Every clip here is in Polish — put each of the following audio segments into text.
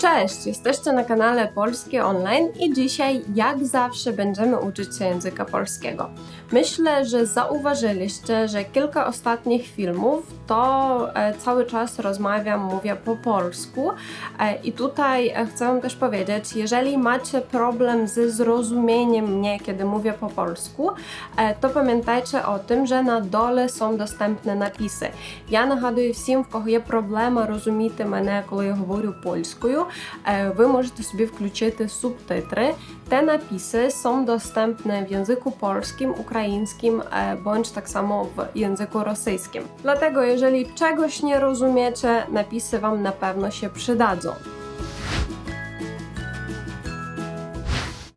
Cześć, jesteście na kanale Polskie Online i dzisiaj, jak zawsze, będziemy uczyć się języka polskiego. Myślę, że zauważyliście, że kilka ostatnich filmów to e, cały czas rozmawiam, mówię po polsku e, i tutaj e, chcę Wam też powiedzieć, jeżeli macie problem ze zrozumieniem mnie, kiedy mówię po polsku, е, то пам'ятайте о тим, що на доле są доступні написи. Я нагадую всім, в кого є проблема розуміти мене, коли я говорю польською, е, ви можете собі включити субтитри. Te napisy są dostępne w języku polskim, ukraińskim e, bądź tak samo w języku rosyjskim. Dlatego, jeżeli czegoś nie rozumiecie, napisy Wam na pewno się przydadzą.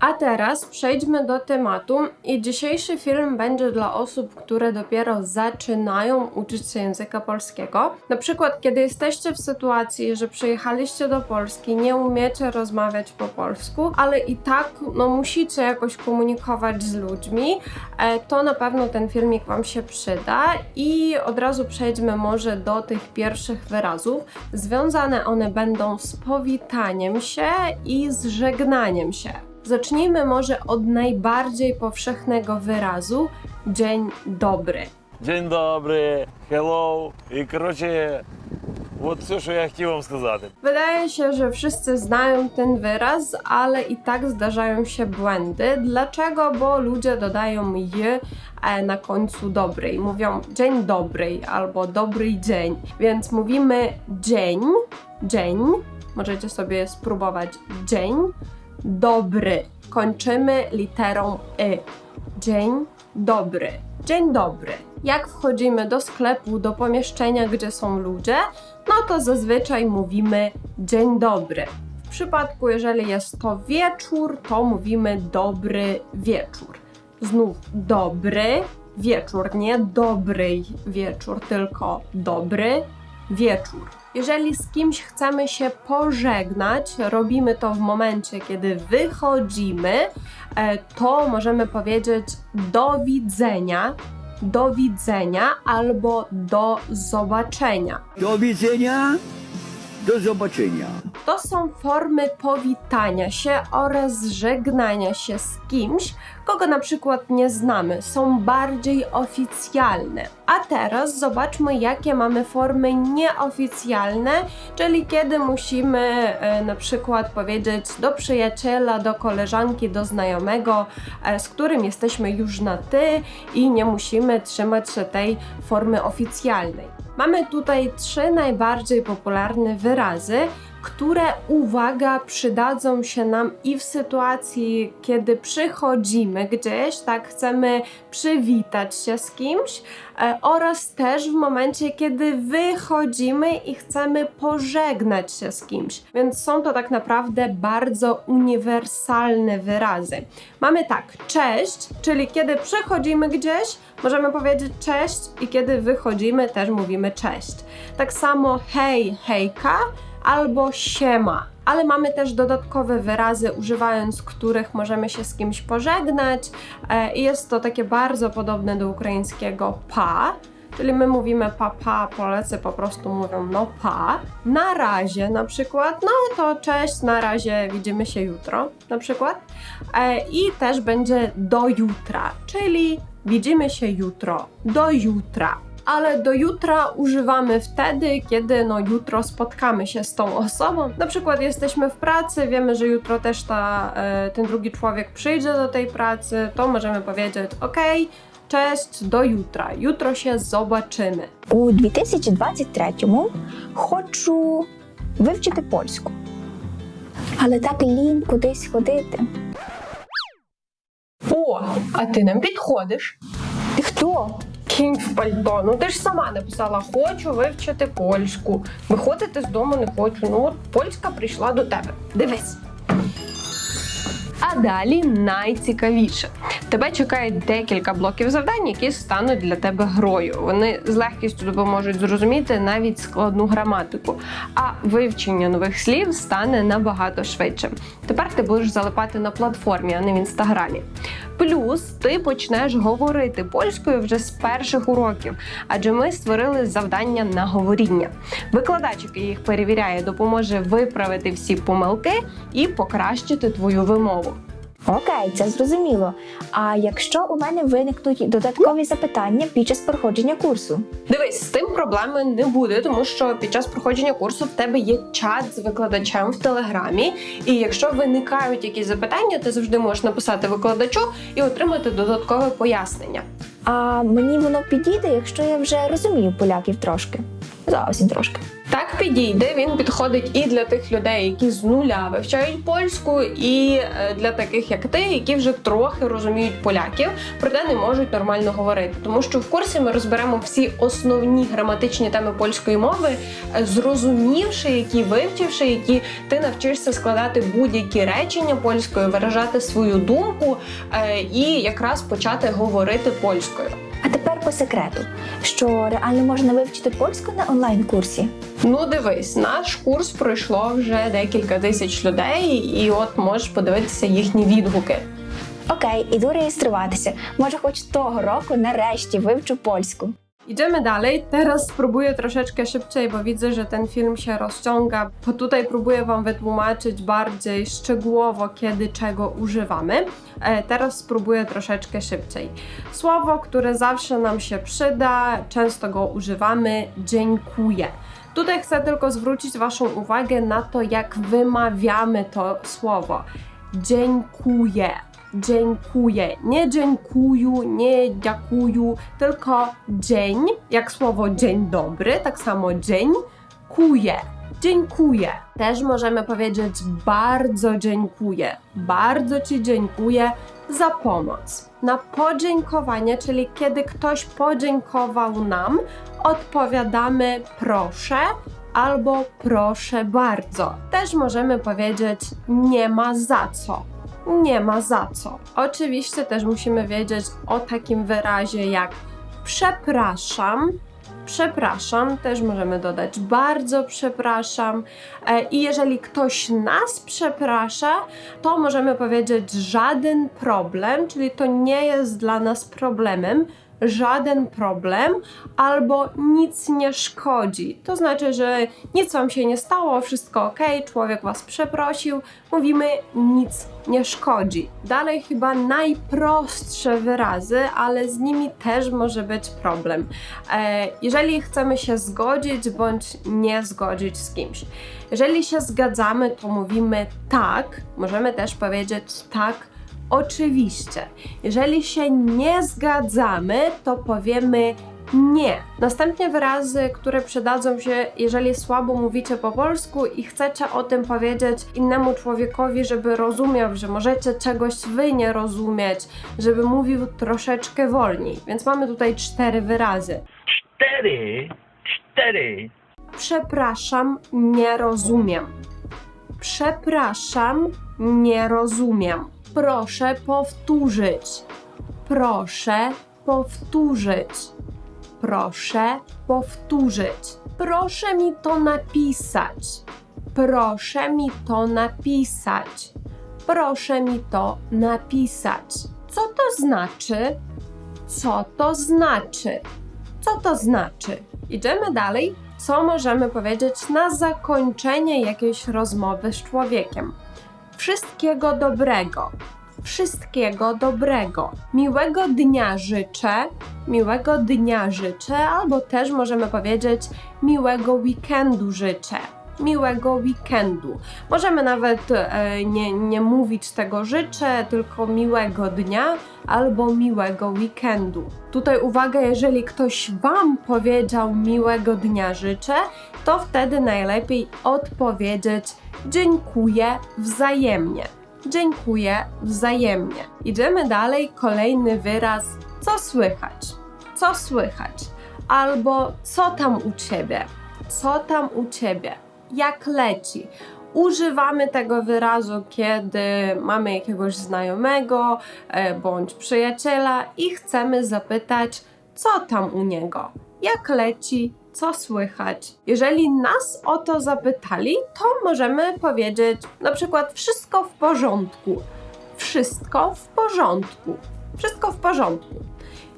A teraz przejdźmy do tematu i dzisiejszy film będzie dla osób, które dopiero zaczynają uczyć się języka polskiego. Na przykład, kiedy jesteście w sytuacji, że przyjechaliście do Polski, nie umiecie rozmawiać po polsku, ale i tak no, musicie jakoś komunikować z ludźmi, e, to na pewno ten filmik Wam się przyda i od razu przejdźmy może do tych pierwszych wyrazów. Związane one będą z powitaniem się i z żegnaniem się. Zacznijmy może od najbardziej powszechnego wyrazu dzień dobry. День добрий, hello. І коротше, от все, що я хотів вам сказати. Wydaje się, że wszyscy znają ten wyraz, ale i tak zdarzają się błędy. Dlaczego? Bo ludzie dodają je e, na końcu dobry i mówią dzień dobry albo dobry dzień. Więc mówimy dzień, dzień. Możecie sobie spróbować dzień dobry. Kończymy literą y. Dzień dobry. Dzień dobry. Jak wchodzimy do sklepu, do pomieszczenia, gdzie są ludzie, no to zazwyczaj mówimy dzień dobry. W przypadku, jeżeli jest to wieczór, to mówimy dobry wieczór. Znów dobry wieczór, nie dobry wieczór, tylko dobry wieczór. Jeżeli z kimś chcemy się pożegnać, robimy to w momencie, kiedy wychodzimy, e, to możemy powiedzieć do widzenia, do widzenia albo do zobaczenia. Do widzenia, do zobaczenia. To są formy powitania się oraz żegnania się z kimś, kogo na przykład nie znamy. Są bardziej oficjalne. A teraz zobaczmy, jakie mamy formy nieoficjalne, czyli kiedy musimy e, na przykład powiedzieć do przyjaciela, do koleżanki, do znajomego, e, z którym jesteśmy już na ty i nie musimy trzymać się tej formy oficjalnej. Mamy tutaj trzy najbardziej popularne wyrazy, które, uwaga, przydadzą się nam i w sytuacji, kiedy przychodzimy gdzieś, tak, chcemy przywitać się z kimś, e, oraz też w momencie, kiedy wychodzimy i chcemy pożegnać się z kimś. Więc są to tak naprawdę bardzo uniwersalne wyrazy. Mamy tak, cześć, czyli kiedy przychodzimy gdzieś, możemy powiedzieć cześć i kiedy wychodzimy, też mówimy cześć. Tak samo hej, hejka, albo siema. Ale mamy też dodatkowe wyrazy, używając których możemy się z kimś pożegnać. E, I jest to takie bardzo podobne do ukraińskiego pa. Czyli my mówimy pa, pa, Polacy po prostu mówią no pa. Na razie na przykład, no to cześć, na razie widzimy się jutro na przykład. E, I też będzie do jutra, czyli widzimy się jutro, do jutra ale do jutra używamy wtedy, kiedy no jutro spotkamy się z tą osobą. Na przykład jesteśmy w pracy, wiemy, że jutro też ta, e, ten drugi człowiek przyjdzie do tej pracy, to możemy powiedzieć ok, cześć, do jutra, jutro się zobaczymy. У 2023-му хочу вивчити польську. Але так лінь кудись ходити. О, а ти нам підходиш. Ти хто? Кінь в пальто. Ну ти ж сама написала, хочу вивчити польську. Виходити з дому не хочу. Ну от польська прийшла до тебе. Дивись. А далі найцікавіше. Тебе чекає декілька блоків завдань, які стануть для тебе грою. Вони з легкістю допоможуть зрозуміти навіть складну граматику, а вивчення нових слів стане набагато швидше. Тепер ти будеш залипати на платформі, а не в інстаграмі. Плюс ти почнеш говорити польською вже з перших уроків, адже ми створили завдання на говоріння. Викладач, який їх перевіряє, допоможе виправити всі помилки і покращити твою вимову. Окей, це зрозуміло. А якщо у мене виникнуть додаткові запитання під час проходження курсу? Дивись, з тим проблеми не буде, тому що під час проходження курсу в тебе є чат з викладачем в телеграмі. І якщо виникають якісь запитання, ти завжди можеш написати викладачу і отримати додаткове пояснення. А мені воно підійде, якщо я вже розумію поляків трошки. Зовсім трошки. Так підійде. Він підходить і для тих людей, які з нуля вивчають польську, і е, для таких, як ти, які вже трохи розуміють поляків, проте не можуть нормально говорити. Тому що в курсі ми розберемо всі основні граматичні теми польської мови, е, зрозумівши, які вивчивши, які ти навчишся складати будь-які речення польською, виражати свою думку е, і якраз почати говорити польською. А тепер по секрету, що реально можна вивчити польську на онлайн-курсі. Ну, дивись, наш курс пройшло вже декілька тисяч людей, і от можеш подивитися їхні відгуки. Окей, іду реєструватися. Може, хоч того року нарешті вивчу польsku. Idziemy dalej. Teraz spróbuję troszeczkę szybciej, bo widzę, że ten film się rozciąga, bo tutaj próbuję Wam wytłumaczyć bardziej szczegółowo, kiedy czego używamy. E, teraz spróbuję troszeczkę szybciej. Słowo, które zawsze nam się przyda, często go używamy, dziękuję. Tutaj chcę tylko zwrócić Waszą uwagę na to, jak wymawiamy to słowo. Dziękuję. Dziękuję. Nie dziękuję, nie dziękuję, tylko dzień, jak słowo dzień dobry, tak samo dzień, kuje. Dziękuję. Też możemy powiedzieć bardzo dziękuję. Bardzo Ci dziękuję za pomoc. Na podziękowanie, czyli kiedy ktoś podziękował nam, odpowiadamy proszę albo proszę bardzo. Też możemy powiedzieć nie ma za co. Nie ma za co. Oczywiście też musimy wiedzieć o takim wyrazie jak przepraszam. Przepraszam, też możemy dodać bardzo przepraszam. E, I jeżeli ktoś nas przeprasza, to możemy powiedzieć żaden problem, czyli to nie jest dla nas problemem, żaden problem, albo nic nie szkodzi. To znaczy, że nic wam się nie stało, wszystko ok, człowiek was przeprosił. Mówimy nic nie szkodzi. Dalej chyba najprostsze wyrazy, ale z nimi też może być problem. E, jeżeli chcemy się zgodzić bądź nie zgodzić z kimś. Jeżeli się zgadzamy, to mówimy tak. Możemy też powiedzieć tak Oczywiście. Jeżeli się nie zgadzamy, to powiemy nie. Następnie wyrazy, które przydadzą się, jeżeli słabo mówicie po polsku i chcecie o tym powiedzieć innemu człowiekowi, żeby rozumiał, że możecie czegoś wy nie rozumieć, żeby mówił troszeczkę wolniej. Więc mamy tutaj cztery wyrazy. cztery, cztery, Przepraszam, nie rozumiem. Przepraszam, nie rozumiem. Proszę powtórzyć. Proszę powtórzyć. Proszę powtórzyć. Proszę mi to napisać. Proszę mi to napisać. Proszę mi to napisać. Co to znaczy? Co to znaczy? Co to znaczy? Idziemy dalej. Co możemy powiedzieć na zakończenie jakiejś rozmowy z człowiekiem? Wszystkiego dobrego. Wszystkiego dobrego. Miłego dnia życzę. Miłego dnia życzę, albo też możemy powiedzieć miłego weekendu życzę. Miłego weekendu. Możemy nawet e, nie, nie mówić tego życzę, tylko miłego dnia albo miłego weekendu. Tutaj uwaga, jeżeli ktoś Wam powiedział miłego dnia życzę, to wtedy najlepiej odpowiedzieć dziękuję wzajemnie. Dziękuję wzajemnie. Idziemy dalej. Kolejny wyraz. Co słychać? Co słychać? Albo co tam u ciebie? Co tam u ciebie? Jak leci? Używamy tego wyrazu, kiedy mamy jakiegoś znajomego e, bądź przyjaciela i chcemy zapytać, co tam u niego, jak leci, co słychać. Jeżeli nas o to zapytali, to możemy powiedzieć na przykład wszystko w porządku. wszystko w porządku. Wszystko w porządku.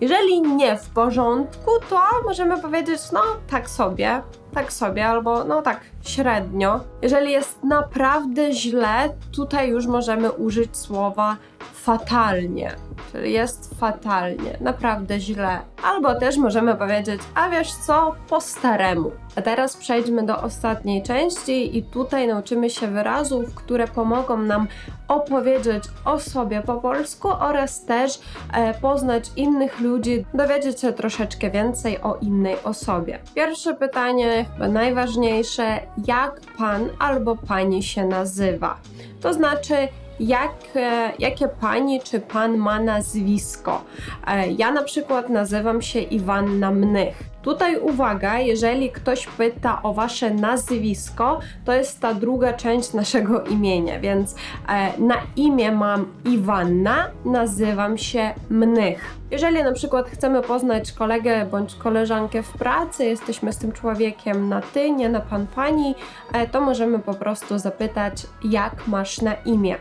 Jeżeli nie w porządku, to możemy powiedzieć, no tak sobie, tak sobie, albo no tak średnio. Jeżeli jest naprawdę źle, tutaj już możemy użyć słowa fatalnie, czyli jest fatalnie, naprawdę źle. Albo też możemy powiedzieć, a wiesz co, po staremu. A teraz przejdźmy do ostatniej części i tutaj nauczymy się wyrazów, które pomogą nam opowiedzieć o sobie po polsku oraz też e, poznać innych ludzi, dowiedzieć się troszeczkę więcej o innej osobie. Pierwsze pytanie, chyba najważniejsze, jak pan albo pani się nazywa? To znaczy, jak, e, jakie pani czy pan ma nazwisko. E, Ja na przykład nazywam się Iwanna Mnych. Tutaj uwaga, jeżeli ktoś pyta o wasze nazwisko, to jest ta druga część naszego imienia, więc e, na imię mam Iwanna, nazywam się Mnych. Jeżeli na przykład chcemy poznać kolegę bądź koleżankę w pracy, jesteśmy z tym człowiekiem na ty, nie na pan, pani, e, to możemy po prostu zapytać, jak masz na imię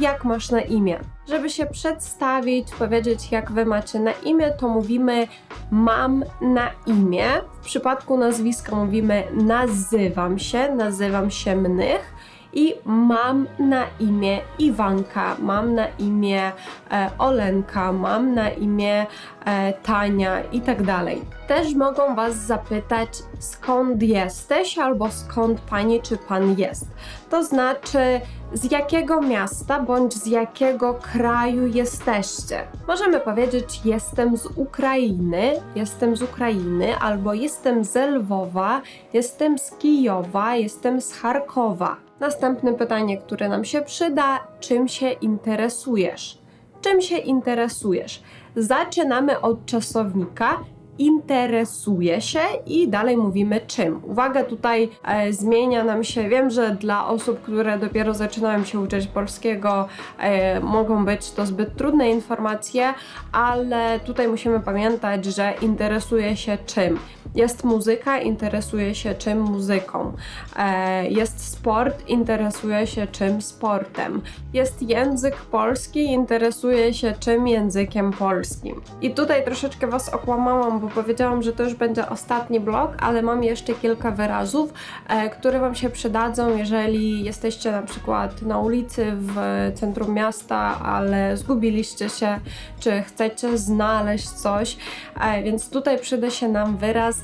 jak masz na imię. Żeby się przedstawić, powiedzieć jak wy macie na imię, to mówimy mam na imię. W przypadku nazwiska mówimy nazywam się, nazywam się Mnych. I mam na imię Iwanka, mam na imię e, Olenka, mam na imię e, Tania i tak dalej. Też mogą Was zapytać, skąd jesteś albo skąd pani czy pan jest. To znaczy, z jakiego miasta bądź z jakiego kraju jesteście. Możemy powiedzieć, jestem z Ukrainy, jestem z Ukrainy, albo jestem z Lwowa, jestem z Kijowa, jestem z Charkowa. Następne pytanie, które nam się przyda, czym się interesujesz? Czym się interesujesz? Zaczynamy od czasownika interesuje się i dalej mówimy czym. Uwaga, tutaj e, zmienia nam się. Wiem, że dla osób, które dopiero zaczynają się uczyć polskiego, e, mogą być to zbyt trudne informacje, ale tutaj musimy pamiętać, że interesuje się czym. Jest muzyka, interesuje się czym muzyką. E, jest sport, interesuje się czym sportem. Jest język polski, interesuje się czym językiem polskim. I tutaj troszeczkę Was okłamałam, bo powiedziałam, że to już będzie ostatni blok, ale mam jeszcze kilka wyrazów, e, które Wam się przydadzą, jeżeli jesteście na przykład na ulicy w centrum miasta, ale zgubiliście się, czy chcecie znaleźć coś, e, więc tutaj przyda się nam wyraz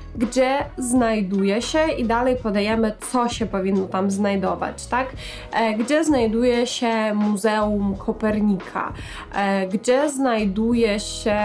gdzie znajduje się i dalej podajemy, co się powinno tam znajdować, tak? E, gdzie znajduje się Muzeum Kopernika, e, gdzie znajduje się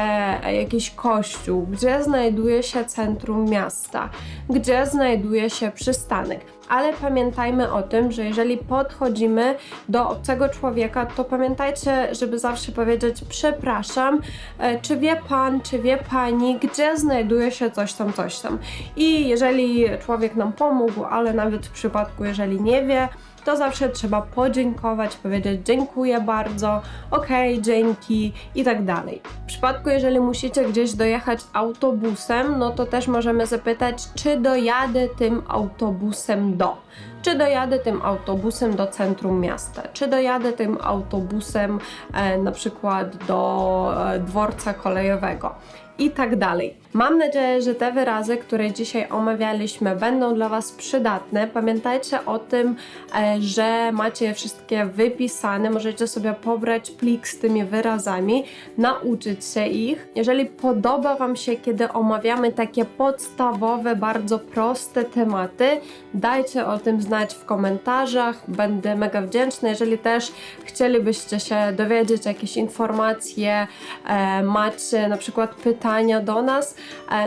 jakiś kościół, gdzie znajduje się centrum miasta, gdzie znajduje się przystanek. Ale pamiętajmy o tym, że jeżeli podchodzimy do obcego człowieka, to pamiętajcie, żeby zawsze powiedzieć przepraszam, e, czy wie pan, czy wie pani, gdzie znajduje się coś tam, coś tam. I jeżeli człowiek nam pomógł, ale nawet w przypadku, jeżeli nie wie, to zawsze trzeba podziękować, powiedzieć dziękuję bardzo, okej, dzięki i tak dalej. W przypadku, jeżeli musicie gdzieś dojechać autobusem, no to też możemy zapytać, czy dojadę tym autobusem do. Czy dojadę tym autobusem do centrum miasta? Czy dojadę tym autobusem e, na przykład do e, dworca kolejowego? i tak dalej. Mam nadzieję, że te wyrazy, które dzisiaj omawialiśmy, będą dla Was przydatne. Pamiętajcie o tym, e, że macie je wszystkie wypisane. Możecie sobie pobrać plik z tymi wyrazami, nauczyć się ich. Jeżeli podoba Wam się, kiedy omawiamy takie podstawowe, bardzo proste tematy, dajcie o tym znać w komentarzach. Będę mega wdzięczna. Jeżeli też chcielibyście się dowiedzieć jakieś informacje, e, macie na przykład pytania do nas,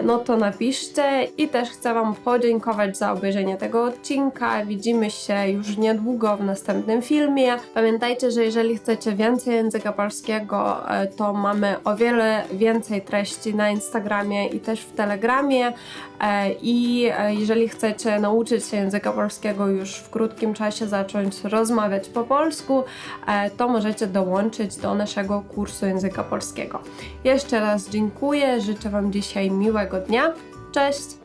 no to napiszcie i też chcę Wam podziękować za obejrzenie tego odcinka. Widzimy się już niedługo w następnym filmie. Pamiętajcie, że jeżeli chcecie więcej języka polskiego, e, to mamy o wiele więcej treści na Instagramie i też w Telegramie. E, I e, jeżeli chcecie nauczyć się języka polskiego już w krótkim czasie, zacząć rozmawiać po polsku, e, to możecie dołączyć do naszego kursu języka polskiego. Jeszcze raz dziękuję, życzę Wam dzisiaj miłego dnia. Cześć!